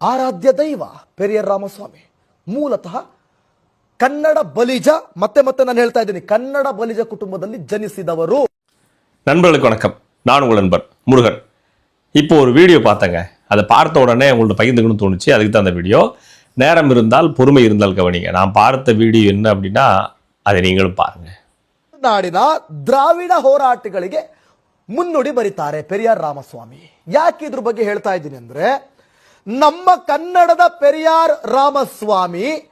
ಆರಾಧ್ಯ ದೈವ ಪೆರಿಯರ್ ರಾಮಸ್ವಾಮಿ ಮೂಲತಃ ಕನ್ನಡ ಬಲಿಜ ಮತ್ತೆ ಮತ್ತೆ ನಾನು ಹೇಳ್ತಾ ಇದ್ದೀನಿ ಕನ್ನಡ ಬಲಿಜ ಕುಟುಂಬದಲ್ಲಿ ಜನಿಸಿದವರು நண்பர்களுக்கு வணக்கம் நான் உங்கள் நண்பர் முருகன் இப்போ ஒரு வீடியோ பார்த்தேங்க அதை பார்த்த உடனே உங்கள்ட்ட பகிர்ந்துக்கணும்னு தோணுச்சு அதுக்கு தான் அந்த வீடியோ நேரம் இருந்தால் பொறுமை இருந்தால் கவனிங்க நான் பார்த்த வீடியோ என்ன அப்படின்னா அதை நீங்களும் பாருங்க ನಾಡಿನ ದ್ರಾವಿಡ ಹೋರಾಟಗಳಿಗೆ ಮುನ್ನುಡಿ ಬರೀತಾರೆ ಪೆರಿಯಾರ್ ರಾಮಸ್ವಾಮಿ ಯಾಕೆ ಇದ್ರ ಬಗ್ಗೆ ಹೇಳ್ತಾ ಇದ್ದೀನಿ ಅಂದ್ರೆ ನಮ್ಮ ಕನ್ನಡದ ಪೆರಿಯಾರ್ ರಾಮಸ್ವಾಮಿ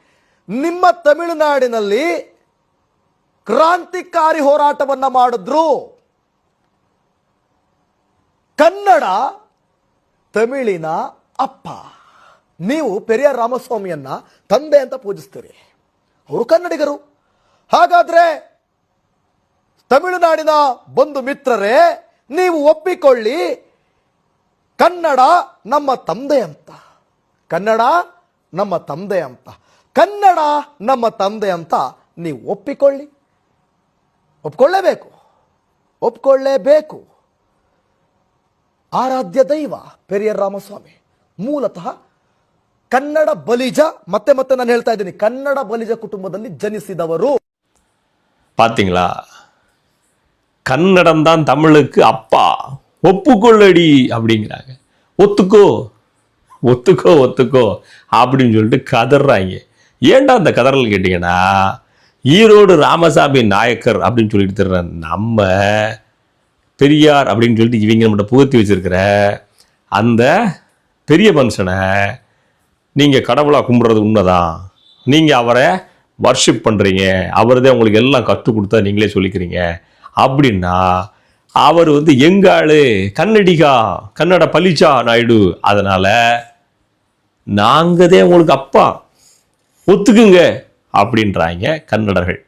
ನಿಮ್ಮ ತಮಿಳುನಾಡಿನಲ್ಲಿ ಕ್ರಾಂತಿಕಾರಿ ಹೋರಾಟವನ್ನ ಮಾಡಿದ್ರು. ಕನ್ನಡ ತಮಿಳಿನ ಅಪ್ಪ. ನೀವು ಪೆರಿಯಾರ್ ರಾಮಸ್ವಾಮಿಯನ್ನ ತಂದೆ ಅಂತ ಪೂಜಿಸ್ತೀರಿ. ಅವರು ಕನ್ನಡಿಗರು. ಹಾಗಾದ್ರೆ ತಮಿಳುನಾಡಿನ ಬಂಧು ಮಿತ್ರರೇ, ನೀವು ಒಪ್ಪಿಕೊಳ್ಳಿ ಕನ್ನಡ ನಮ್ಮ ತಂದೆ ಅಂತ ಕನ್ನಡ ನಮ್ಮ ತಂದೆ ಅಂತ ಕನ್ನಡ ನಮ್ಮ ತಂದೆ ಅಂತ ನೀವು ಒಪ್ಪಿಕೊಳ್ಳಿ ಒಪ್ಕೊಳ್ಳೇಬೇಕು ಒಪ್ಕೊಳ್ಳೇಬೇಕು ಆರಾಧ್ಯ ದೈವ ಪೆರಿಯರ್ ರಾಮಸ್ವಾಮಿ ಮೂಲತಃ ಕನ್ನಡ ಬಲಿಜ ಮತ್ತೆ ಮತ್ತೆ ನಾನು ಹೇಳ್ತಾ ಇದ್ದೀನಿ ಕನ್ನಡ ಬಲಿಜ ಕುಟುಂಬದಲ್ಲಿ ಜನಿಸಿದವರು பார்த்தீங்களா கன்னடம் தான் தமிழுக்கு அப்பா ஒப்புக்கொள்ளடி அப்படிங்கிறாங்க. ஒத்துக்கோ ஒத்துக்கோ ஒத்துக்கோ அப்படின்னு சொல்லிட்டு கதறாங்க. ஏன்டா அந்த கதறல் கேட்டிங்கன்னா ஈரோடு ராமசாமி நாயக்கர் அப்படின்னு சொல்லிட்டு தர்ற நம்ம பெரியார் அப்படின்னு சொல்லிட்டு இவங்க நம்மகிட்ட புகுத்தி வச்சுருக்கிற அந்த பெரிய மனுஷனை நீங்கள் கடவுளாக கும்பிட்றது உண்மைதான். நீங்கள் அவரை வர்ஷிப் பண்ணுறீங்க அவர் தான் உங்களுக்கு எல்லாம் கற்றுக் கொடுத்தா நீங்களே சொல்லிக்கிறீங்க. அப்படின்னா அவர் வந்து எங்காளு கன்னடிகா கன்னட பலிச்சா நாயுடு? அதனால் நாங்கள் தான் உங்களுக்கு அப்பா. ஒத்துக்குங்க. அப்படின்றாங்க கன்னடர்கள்.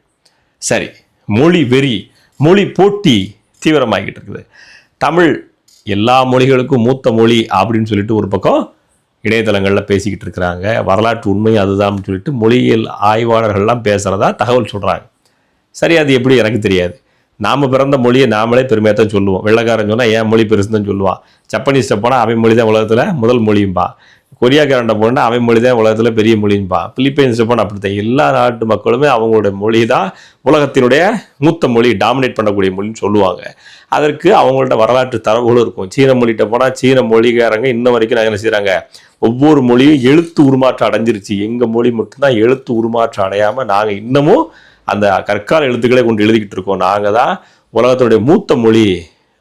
சரி மொழி வெறி மொழி போட்டி தீவிரமாகிட்டு இருக்குது. தமிழ் எல்லா மொழிகளுக்கும் மூத்த மொழி அப்படின்னு சொல்லிட்டு ஒரு பக்கம் இணையதளங்களில் பேசிக்கிட்டு இருக்கிறாங்க. வரலாற்று உண்மை அதுதான் சொல்லிட்டு மொழியியல் ஆய்வாளர்கள்லாம் பேசுகிறதா தகவல் சொல்கிறாங்க சரி அது எப்படி? எனக்கு தெரியாது. நாம் பிறந்த மொழியை நாமளே பெருமையாக தான் சொல்லுவோம். வெள்ளக்காரன் சொன்னால் ஏன் மொழி பெருசுன்னு தான் சொல்லுவான் ஜப்பனீஸ்ட்டை போனால் அவன் மொழி தான் உலகத்தில் முதல் மொழியும்பா. கொரியாக்காரன்ட்ட போனால் அவன் மொழி தான் உலகத்தில் பெரிய மொழியும்பா. பிலிப்பைன்ஸை போனால் அப்படித்தான். எல்லா நாட்டு மக்களுமே அவங்களுடைய மொழி தான் உலகத்தினுடைய மூத்த மொழி டாமினேட் பண்ணக்கூடிய மொழின்னு சொல்லுவாங்க. அதற்கு அவங்கள்ட்ட வரலாற்று தரவுகளும் இருக்கும். சீன மொழிகிட்ட போனால் சீன மொழிக்காரங்க இன்ன வரைக்கும் நாங்கள் என்ன செய்கிறாங்க ஒவ்வொரு மொழியும் எழுத்து உருமாற்றம் அடைஞ்சிருச்சு. எங்கள் மொழி மட்டும்தான் எழுத்து உருமாற்றம் அடையாமல் நாங்கள் இன்னமும் அந்த கற்கால எழுத்துக்களை கொண்டு எழுதிக்கிட்டு இருக்கோம். நாங்கள் தான் உலகத்தினுடைய மூத்த மொழி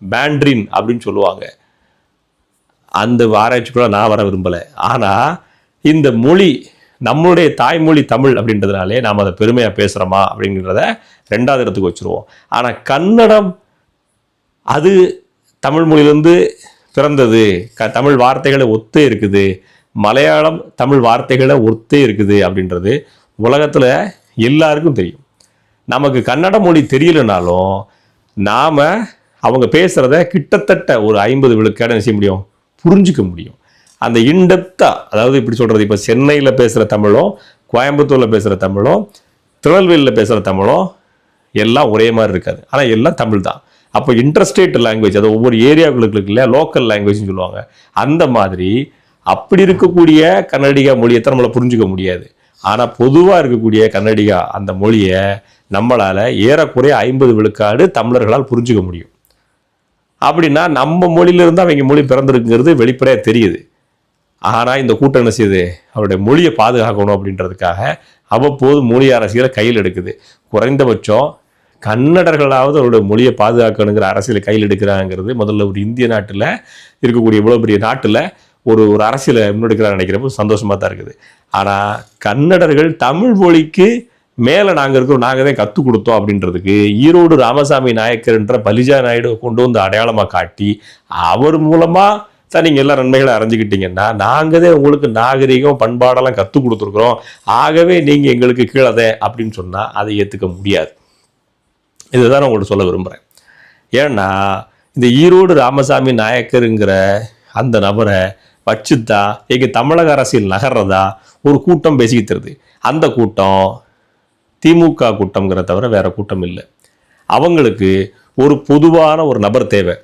பேண்ட்ரின் அப்படின்னு சொல்லுவாங்க. அந்த ஆராய்ச்சிக்குள்ள நான் வர விரும்பலை. ஆனால் இந்த மொழி நம்மளுடைய தாய்மொழி தமிழ் அப்படின்றதுனாலே நாம் அதை பெருமையாக பேசுகிறோமா அப்படிங்கிறத ரெண்டாவது இடத்துக்கு வச்சுருவோம். ஆனால் கன்னடம் அது தமிழ் மொழியிலேருந்து பிறந்தது. க தமிழ் வார்த்தைகளை ஒத்தே இருக்குது. மலையாளம் தமிழ் வார்த்தைகளை ஒத்தே இருக்குது அப்படின்றது உலகத்தில் எல்லாருக்கும் தெரியும். நமக்கு கன்னட மொழி தெரியலனாலும் நாம் அவங்க பேசுகிறத கிட்டத்தட்ட ஒரு ஐம்பது விழுக்காடு என்ன செய்ய முடியும்? புரிஞ்சுக்க முடியும். அந்த இன்டெப்த்தாக அதாவது இப்படி சொல்கிறது இப்போ சென்னையில் பேசுகிற தமிழும் கோயம்புத்தூரில் பேசுகிற தமிழும் திருநெல்வேலியில் பேசுகிற தமிழும் எல்லாம் ஒரே மாதிரி இருக்காது. ஆனால் எல்லாம் தமிழ் தான். அப்போ இன்டர்ஸ்டேட் லாங்குவேஜ் அது ஒவ்வொரு ஏரியாவுகளுக்கு இல்லையா? லோக்கல் லாங்குவேஜ்னு சொல்லுவாங்க. அந்த மாதிரி அப்படி இருக்கக்கூடிய கன்னடிகா மொழியை தான் நம்மளை புரிஞ்சுக்க முடியாது. ஆனால் பொதுவாக இருக்கக்கூடிய கன்னடிகா அந்த மொழியை நம்மளால் ஏறக்குறைய ஐம்பது விழுக்காடு தமிழர்களால் புரிஞ்சுக்க முடியும். அப்படின்னா நம்ம மொழியிலிருந்து அவங்க மொழி பிறந்திருக்குங்கிறது வெளிப்படையாக தெரியுது. ஆனால் இந்த கூட்டம் என்ன செய்யுது? அவருடைய மொழியை பாதுகாக்கணும் அப்படின்றதுக்காக அவ்வப்போது மொழி அரசியலை கையில் எடுக்குது. குறைந்தபட்சம் கன்னடர்களாவது அவருடைய மொழியை பாதுகாக்கணுங்கிற அரசியலை கையில் எடுக்கிறாங்கிறது முதல்ல ஒரு இந்திய நாட்டில் இருக்கக்கூடிய இவ்வளோ பெரிய நாட்டில் ஒரு ஒரு அரசியலை முன்னெடுக்கிறான்னு நினைக்கிறப்போ சந்தோஷமாக தான் இருக்குது. ஆனால் கன்னடர்கள் தமிழ் மொழிக்கு மேலே நாங்கள் இருக்கிறோம் நாங்கள் தான் கற்றுக் கொடுத்தோம் அப்படின்றதுக்கு ஈரோடு ராமசாமி நாயக்கர்ன்ற பலிஜா நாயுடு கொண்டு வந்து அடையாளமாக காட்டி அவர் மூலமாக சார் நீங்கள் எல்லா நன்மைகளை அறிஞ்சிக்கிட்டீங்கன்னா நாங்கள் தான் உங்களுக்கு நாகரிகம் பண்பாடெல்லாம் கற்றுக் கொடுத்துருக்குறோம். ஆகவே நீங்கள் எங்களுக்கு கீழதே அப்படின்னு சொன்னால் அதை ஏற்றுக்க முடியாது. இதுதான் நான் உங்கள்ட்ட சொல்ல விரும்புகிறேன் ஏன்னா இந்த ஈரோடு ராமசாமி நாயக்கருங்கிற அந்த நபரை வச்சுதான் எங்கள் தமிழக அரசியல் நகர்றதா ஒரு கூட்டம் பேசிக்கிட்டு அந்த கூட்டம் திமுக கூட்டம்ங்கிற தவிர வேற கூட்டம் இல்லை. அவங்களுக்கு ஒரு பொதுவான ஒரு நபர் தேவை.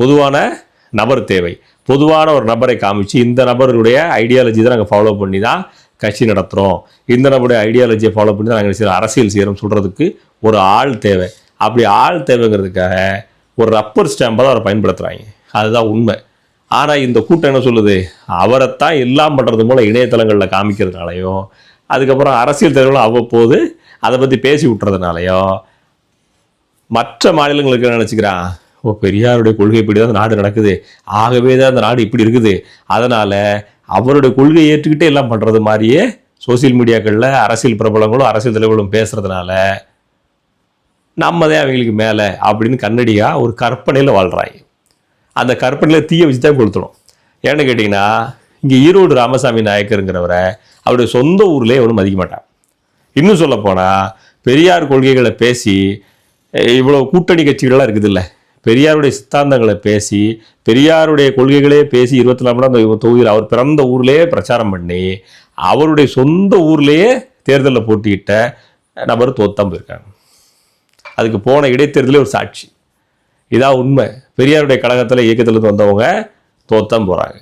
பொதுவான நபர் தேவை. பொதுவான ஒரு நபரை காமிச்சு இந்த நபருடைய ஐடியாலஜி தான் நாங்கள் ஃபாலோ பண்ணி தான் கட்சி நடத்துகிறோம் இந்த நபருடைய ஐடியாலஜியை ஃபாலோ பண்ணி தான் நாங்கள் சில அரசியல் செய்கிறோம் சொல்கிறதுக்கு ஒரு ஆள் தேவை. அப்படி ஆள் தேவைங்கிறதுக்காக ஒரு ரப்பர் ஸ்டாம்பை தான் அவரை பயன்படுத்துகிறாங்க அதுதான் உண்மை. ஆனால் இந்த கூட்டம் என்ன சொல்லுது? அவரைத்தான் எல்லாம் பண்ணுறது மூலம் இணையதளங்களில் காமிக்கிறதுனாலையும் அதுக்கப்புறம் அரசியல் தலைவர்களும் அவ்வப்போது அதை பற்றி பேசி விட்டுறதுனாலையோ மற்ற மாநிலங்களுக்கு என்ன நினச்சிக்கிறான் ஓ பெரியாருடைய கொள்கைப்படி தான் அந்த நாடு நடக்குது. ஆகவே தான் அந்த நாடு இப்படி இருக்குது. அதனால் அவருடைய கொள்கையை ஏற்றுக்கிட்டே எல்லாம் பண்ணுறது மாதிரியே சோசியல் மீடியாக்களில் அரசியல் பிரபலங்களும் அரசியல் தலைவர்களும் பேசுகிறதுனால நம்ம தான் அவங்களுக்கு மேலே அப்படின்னு கண்ணடியாக ஒரு கற்பனையில் வாழ்கிறாங்க அந்த கற்பனையில் தீய வச்சு தான் கொளுத்தணும். ஏன்னு கேட்டிங்கன்னா இங்கே ஈரோடு ராமசாமி நாயக்கருங்கிறவரை அவருடைய சொந்த ஊர்லேயே ஒன்றும் மதிக்க மாட்டான். இன்னும் சொல்ல போனால் பெரியார் கொள்கைகளை பேசி இவ்வளோ கூட்டணி கட்சிகள்லாம் இருக்குது இல்லை பெரியாருடைய சித்தாந்தங்களை பேசி பெரியாருடைய கொள்கைகளே பேசி இருபத்தி நாலு மணி அந்த தொகுதியில் அவர் பிறந்த ஊர்லேயே பிரச்சாரம் பண்ணி அவருடைய சொந்த ஊர்லேயே தேர்தலில் போட்டியிட்ட நபர் தோத்தம் போயிருக்காங்க. அதுக்கு போன இடைத்தேர்தலே ஒரு சாட்சி. இதான் உண்மை. பெரியாருடைய கழகத்தில் இயக்கத்திலிருந்து வந்தவங்க தோத்தம் போகிறாங்க